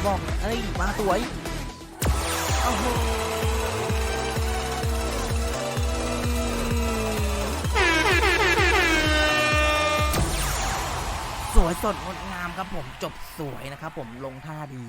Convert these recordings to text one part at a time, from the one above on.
เขาบอกเอ้ยมาสวยโอ้โหสวยสดงดงามครับผมจบสวยนะครับผมลงท่าดี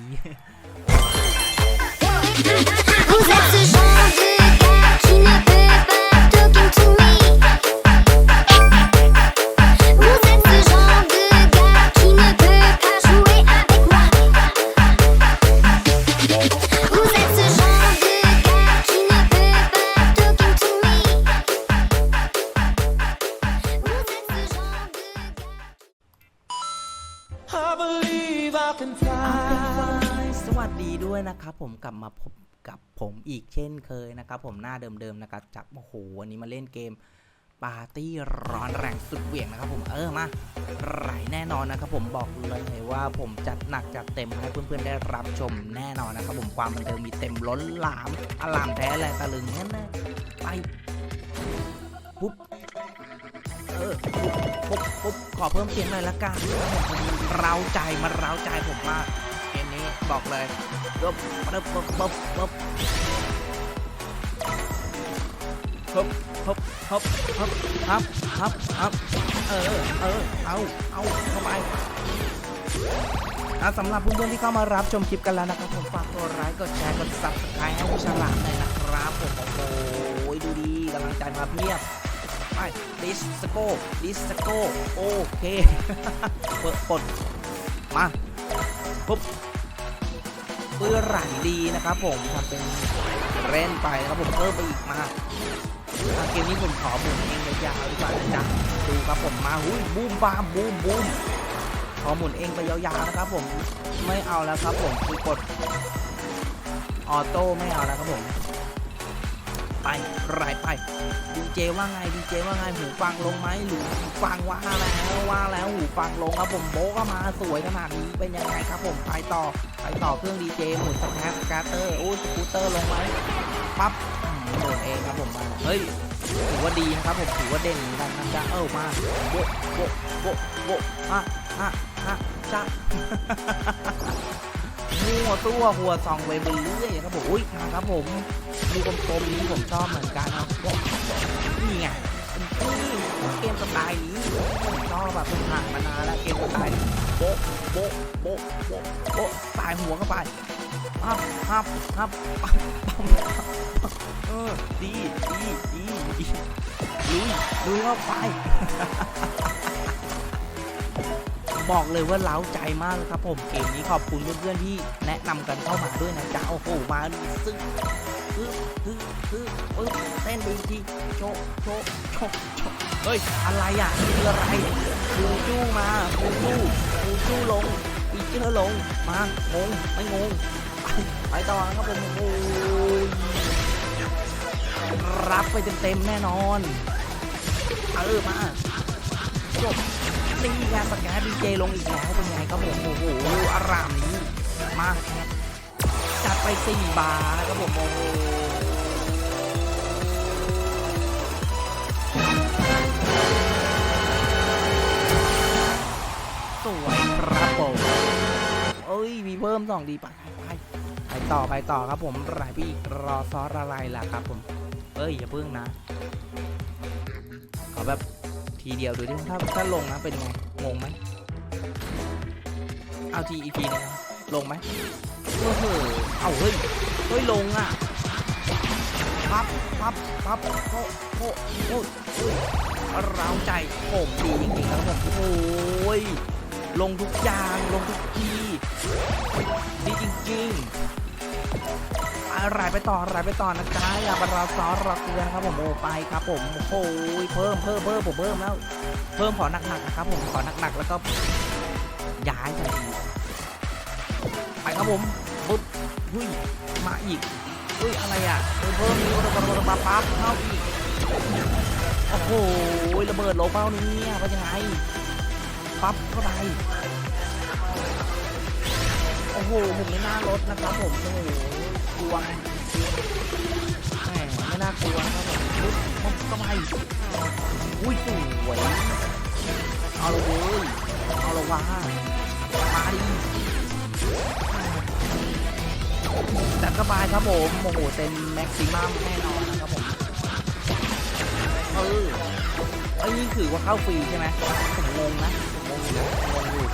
believe I can fly. สวัสดีด้วยนะครับผมกลับมาพบกับผมอีกเช่นเคยนะครับผมหน้าเดิมๆนะครับจากโอ้โหวันนี้มาเล่นเกมปาร์ตี้ร้อนแรงสุดเหวี่ยงนะครับผมเออมาไหลแน่นอนนะครับผมบอกเลยว่าผมจัดหนักจัดเต็มให้เพื่อนๆได้รับชมแน่นอนนะครับผมความบันเทิงมีเต็มล้นหลามอลามแท้แรงตะลึงแน่ๆไปปุ๊บ ออปุ๊บปุ๊บขอเพิ่มเสียงหน่อยละกันเราใจมันเราใจผมมากเกมนี้บอกเลยปึ๊บปึ๊บปึ๊บปึ๊บปึ๊บฮึบฮึบฮึบฮึบฮับฮับฮับเออเออเอาเอาเข้าไปอะสำหรับเพื่อนๆที่เข้ามารับชมคลิปกันแล้วนะครับผมฝากกดไลค์กดแชร์กดซับสไครต์ให้ผู้ฉลาดหน่อยนะครับผมโอ้โหดูดีกำลังใจมาเพียบ ดิสโก้ดิสโก้โอเคเปิดปดมาปุ๊บปื้อไหลดีนะครับผมทำเป็นเล่นไปนะครับผมเพิ่มไปอีกมาเกมนี้ผมขอหมุนเองยาวดีกว่านะจ๊ะดูครับผมมาหุ้ยบูมบามบูมบูมขอหมุนเองไปยาวๆนะครับผมไม่เอาแล้วครับผมคือกดออโต้ไม่เอาแล้วครับผม ไปไรไปดีเจว่าไงดีเจว่าไงหูฟังลงไหมหรือฟังว่าแล้วว่าแล้วหูฟังลงครับผมโบก็มาสวยขนาดนี้เป็นยังไงครับผมไปต่อไปต่อเครื่องดีเจหมุนสแครสการ์เตอร์โอ้สกูตเตอร์ลงไหมปั๊บอืมหมุนเองครับผมมาเฮ้ยถือว่าดีนะครับผมถือว่าเด่นเหมือนกันนะจ๊ะเออมาโบโบโบโบะฮะฮะฮะจ้า หัวตัวหัวซองไปเรื่อยครับผมอุ้ยมาครับผมมีกลมๆนี้ผมชอบเหมือนกันนะโบนี่ไงเป็นี่เกมสไตล์นี้ผมชอบแบบผ่านมานานแล้วเกมสไตล์โบะโบะโบะโบะโบะตายหัวเข้าไปฮับฮับฮับปั๊บปั๊บเออดีดีดีดีลุยลุยเข้าไป บอกเลยว่าเล้าใจมากเลยครับผมเกมนี้ขอบคุณเพื่อนๆที่แนะนำกันเข้ามาด้วยนะจ๊ะโอ้โหมาซึ่งฮึฮึฮึปึ๊บเต้นดีทีโชโชโชโชเฮ้ยอะไรอะคืออะไรฟูจู้มาฟูจู้ฟูจู้ลงฟีเจอลงมางงไม่งงไปต่อครับผมโอ้ยรับไปเต็มๆแน่นอนเออมาจบ นี่ไงสแกนดีเจลงอีกแล้วเป็นไงครับผมโอ้โหอารามนี้มาจัดไปสี่บาทนะครับผมโอ้โหสวยครับผมเอ้ยมีเพิ่มสองดีไปไปไปต่อไปต่อครับผมรายพี่รอซอสอะไรล่ะครับผมเอ้ยอย่าเพิ่งนะขอแบบ ทีเดียวดูดิถ้าถ้าลงนะเป็นไงงงไหมเอาทีอีกทีนึงลงไหมโอ้โหเอาเฮ้ยเฮ้ยลงอะปั๊บปั๊บปั๊บโอ้โอ้โอ้โอ้าวใจผมดีจริงๆครับผมโอ้ยลงทุกอย่างลงทุกทีดีจริงๆ อะไรไปต่ออะไรไปต่อนะจ๊ะอย่าบรรซอรอเกลือนะครับผมโอ้ไปครับผมโอ้ยเพิ่มเพิ่มเพิ่มผมเพิ่มแล้ว เพิ่มขอหนักๆนะครับผมขอหนักๆแล้วก็ย้ายทันทีไปครับผมปุ๊บหุ้ยมาอีกอุ้ยอะไรอะเพิ่มเพิ่มนี้ระเบิดระเบิดปั๊บเข้าอีกโอ้โหระเบิดโลเป้านี้เป็นยังไงปั๊บเข้าไปโอ้โหผมไม่น่ารถนะครับผมโอ้โห กลัวไงแหมไม่น่ากลัวครับผมปุ๊บปุ๊บเข้าไปอุ้ยสวยเอาละเว้ยเอาละวะมาดิเข้าไปครับผมโอ้โหเต็มแม็กซิมัมแน่นอนนะครับผมเออไอ้นี่ถือว่าเข้าฟรีใช่ไหมผมงงนะผมงงอยู่งงอยู่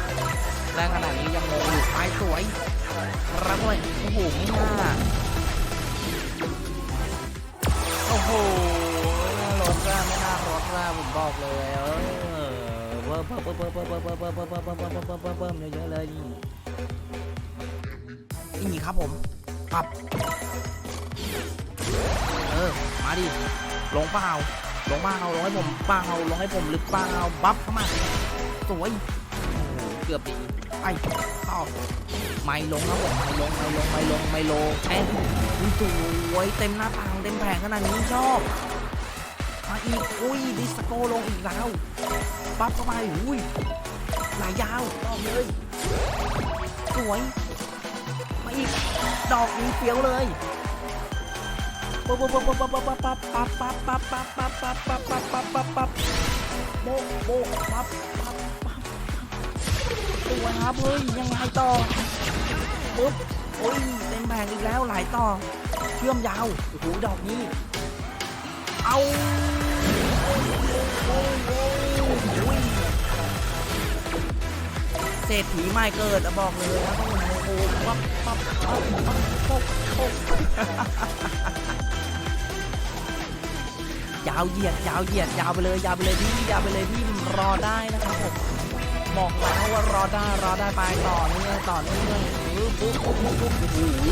แรงขนาดนี้ยังงงอยู่ไปสวย รับเลยโอ้โหไม่น่าโอ้โหน่ารถอะไม่น่ารถอะผมบอกเลยเออเพิ่มเพิ่มเพิ่มเพิ่มเพิ่มเพิ่มเพิ่มเพิ่มเพิ่มเพิ่มเพิ่มเพิ่มเพิ่มเพิ่มเยอะเลยนี่ครับผมปับเออมาดิลงเปล่าลงเปล่าลงให้ผมเปล่าลงให้ผมหรือเปล่าบัฟเข้ามาสวยเกือบดี ไอ้ต่อไม่ลงครับผมไม่ลงไม่ลงไม่ลงไม่ลงแอนอุ้ยสวยเต็มหน้าต่างเต็มแผงขนาดนี้ชอบมาอีกอุ้ยดิสโก้ลงอีกแล้วปั๊บเข้าไปอุ้ยหลายยาวต่อเลยสวยมาอีกดอกนี้เฟี้ยวเลยปั๊บปั๊บปั๊บปั๊บปั๊บปั๊บปั๊บปั๊บปั๊บปั๊บปั๊บปั๊บปั๊บปั๊บปั๊บปั๊บปั๊บโบโบกปั๊บปั๊บปั๊บ ตัวครับเฮ้ยยังไงต่อปุ๊บโอ้ยเต็มแผงอีกแล้วหลายต่อ เชื่อมยาวโอ้โหดอกนี้ เอาเศรษฐีไม่เกิดบอกเลยนะโอ้โหปปั๊บปั๊บปั๊บปั๊บปั๊บยาวเหยียดยาวเหยียดยาวไปเลยยาวไปเลยพี่ยาวไปเลยพี่รอได้นะครับผม บอกแล้วว่ารอได้รอได้ไปต่อเนื่องต่อเนื่องปุ๊บปุ๊บปุ๊บปุ๊บปุ๊บโอ้โห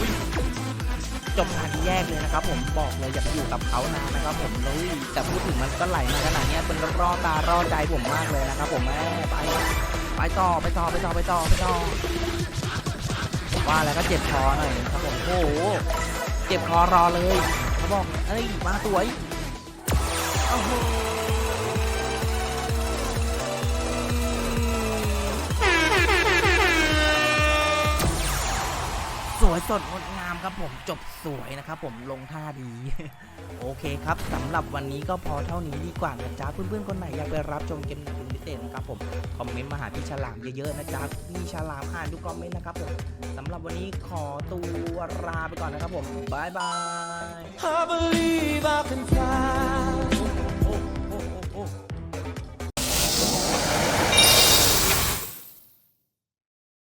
จบงานที่แยกเลยนะครับ ผมบอกเลยอย่ากอยู่กับเขานานนะครับ ผมเลยแต่พูดถึงมันก็ไหลมาขนาดนี้เป็นรอตารอใจผมมากเลยนะครับ ผมแม่ไปไปต่อไปต่อไปต่อไปต่อไปต่อว่าแล้วก็เจ็บคอหน่อยครับผมโอ้โหเจ็บคอรอเลยเขาบอกเอ้ยมาสวยโอ้โห สวยสดงดงามครับผมจบสวยนะครับผมลงท่าดี โอเคครับสำหรับวันนี้ก็พอเท่านี้ดีกว่านะจ๊ะเพื่อนๆคนไหนอยากไปรับชมเกมไหนเป็นพิเศษนะครับผมคอมเมนต์มาหาพี่ฉลามเยอะๆนะจ๊ะพี่ฉลามอ่านทุกคอมเมนต์นะครับผมสำหรับวันนี้ขอตัวลาไปก่อนนะครับผมบายบาย I believe I can fly.